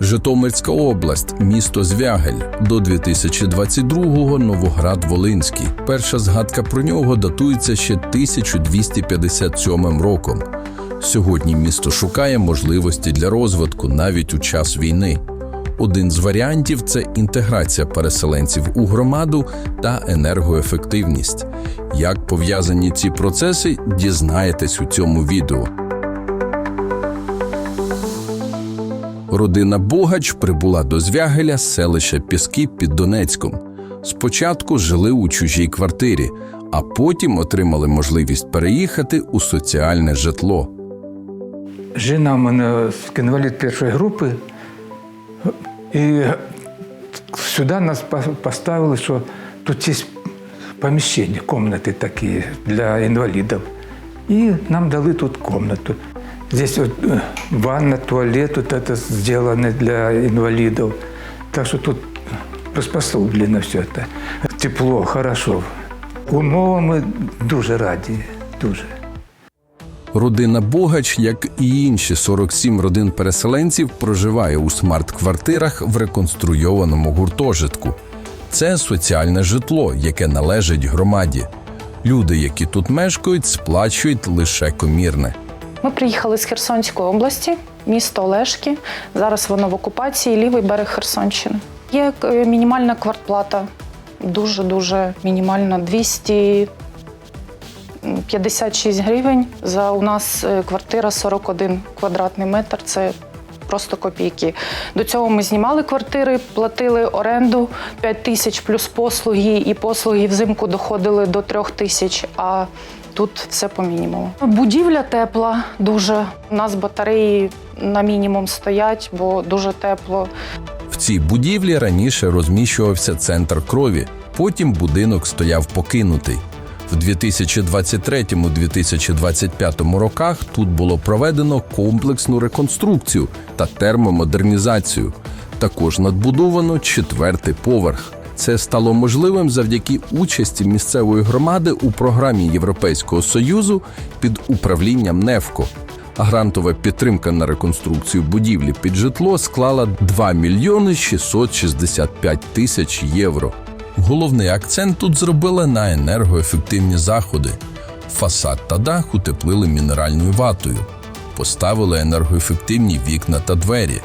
Житомирська область, місто Звягель. До 2022-го Новоград-Волинський. Перша згадка про нього датується ще 1257 роком. Сьогодні місто шукає можливості для розвитку навіть у час війни. Один з варіантів це інтеграція переселенців у громаду та енергоефективність. Як пов'язані ці процеси, дізнаєтесь у цьому відео. Родина Богач прибула до Звягеля з селища Піски під Донецьком. Спочатку жили у чужій квартирі, а потім отримали можливість переїхати у соціальне житло. Жена в мене інвалід першої групи, і сюди нас по- поставили, що тут є поміщення, кімнати такі для інвалідів. І нам дали тут кімнату. Здесь вот э, ванна, туалет, вот это сделано для инвалидов. Так что тут приспособлено все это. Тепло, хорошо. Умовами дуже раді, дуже. Родина Богач, як і інші 47 родин переселенців, проживає у смарт-квартирах в реконструйованому гуртожитку. Це соціальне житло, яке належить громаді. Люди, які тут мешкають, сплачують лише комірне. Ми приїхали з Херсонської області, місто Олешки. Зараз воно в окупації, лівий берег Херсонщини. Є е, мінімальна квартплата, дуже-дуже мінімальна 256 гривень. За у нас е, квартира 41 квадратний метр. Це просто копійки. До цього ми знімали квартири, платили оренду 5 тисяч плюс послуги, і послуги взимку доходили до 3 тисяч. А тут все по мінімуму. Будівля тепла дуже. У нас батареї на мінімум стоять, бо дуже тепло. В цій будівлі раніше розміщувався центр крові. Потім будинок стояв покинутий. В 2023-2025 роках тут було проведено комплексну реконструкцію та термомодернізацію. Також надбудовано четвертий поверх. Це стало можливим завдяки участі місцевої громади у програмі Європейського союзу під управлінням НЕФКО. Грантова підтримка на реконструкцію будівлі під житло склала 2 мільйони 665 тисяч євро. Головний акцент тут зробили на енергоефективні заходи. Фасад та дах утеплили мінеральною ватою, поставили енергоефективні вікна та двері,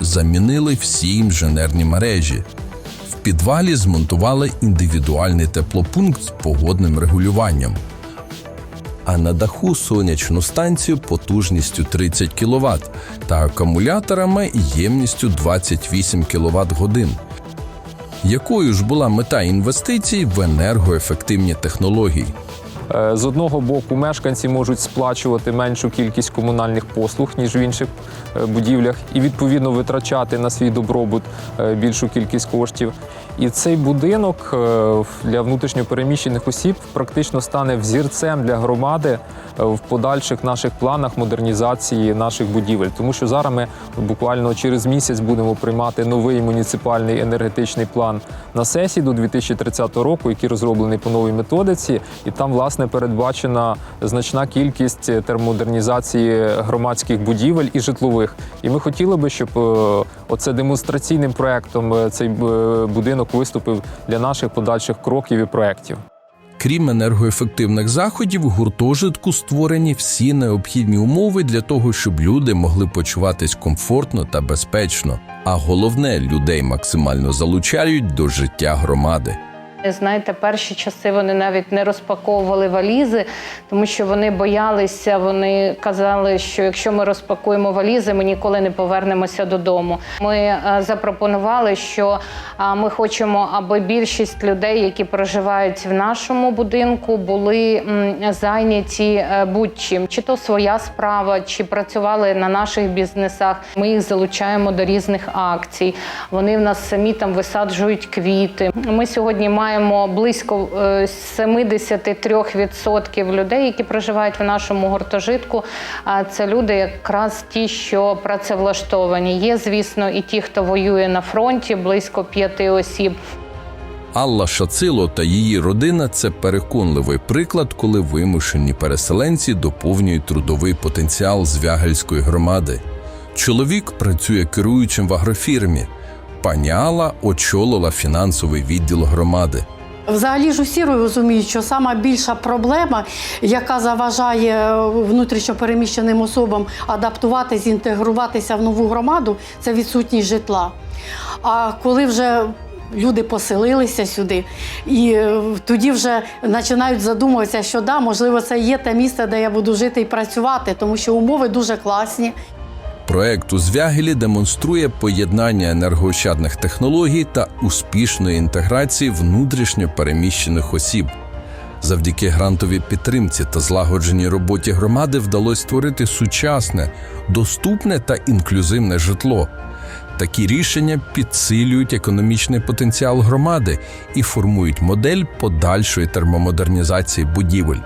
замінили всі інженерні мережі. В підвалі змонтували індивідуальний теплопункт з погодним регулюванням а на даху сонячну станцію потужністю 30 кВт та акумуляторами ємністю 28 кВт годин. Якою ж була мета інвестицій в енергоефективні технології? Е, З одного боку, мешканці можуть сплачувати меншу кількість комунальних послуг, ніж в інших е, будівлях, і відповідно витрачати на свій добробут е, більшу кількість коштів. І цей будинок для внутрішньопереміщених осіб практично стане взірцем для громади в подальших наших планах модернізації наших будівель. Тому що зараз ми буквально через місяць будемо приймати новий муніципальний енергетичний план на сесії до 2030 року, який розроблений по новій методиці, і там власне передбачена значна кількість термодернізації громадських будівель і житлових. І ми хотіли би, щоб е, оце демонстраційним проектом е, цей е, будинок виступив для наших подальших кроків і проєктів. Крім енергоефективних заходів, в гуртожитку створені всі необхідні умови для того, щоб люди могли почуватись комфортно та безпечно. А головне, людей максимально залучають до життя громади. Знаєте, перші часи вони навіть не розпаковували валізи, тому що вони боялися. Вони казали, що якщо ми розпакуємо валізи, ми ніколи не повернемося додому. Ми е, запропонували, що ми хочемо, аби більшість людей, які проживають в нашому будинку, були зайняті е, будь-чим, чи то своя справа, чи працювали на наших бізнесах. Ми їх залучаємо до різних акцій. Вони в нас самі там висаджують квіти. Ми сьогодні маємо близько е, 73% людей, які проживають в нашому гуртожитку. А це люди, якраз ті, що працевлаштовані. Є, звісно, і ті, хто воює на фронті, близько п'яти осіб. Алла Шацило та її родина це переконливий приклад, коли вимушені переселенці доповнюють трудовий потенціал Звягельської громади. Чоловік працює керуючим в агрофірмі. Пані Алла очолила фінансовий відділ громади. Взагалі ж усі розуміють, що сама більша проблема, яка заважає внутрішньопереміщеним особам адаптуватись, інтегруватися в нову громаду, це відсутність житла. А коли вже люди поселилися сюди, і е, тоді вже починають задумуватися, що да, можливо, це є те місце, де я буду жити і працювати, тому що умови дуже класні. Проект у Звягелі демонструє поєднання енергоощадних технологій та успішної інтеграції внутрішньо переміщених осіб. Завдяки грантовій підтримці та злагодженій роботі громади вдалося створити сучасне, доступне та інклюзивне житло. Такі рішення підсилюють економічний потенціал громади і формують модель подальшої термомодернізації будівель.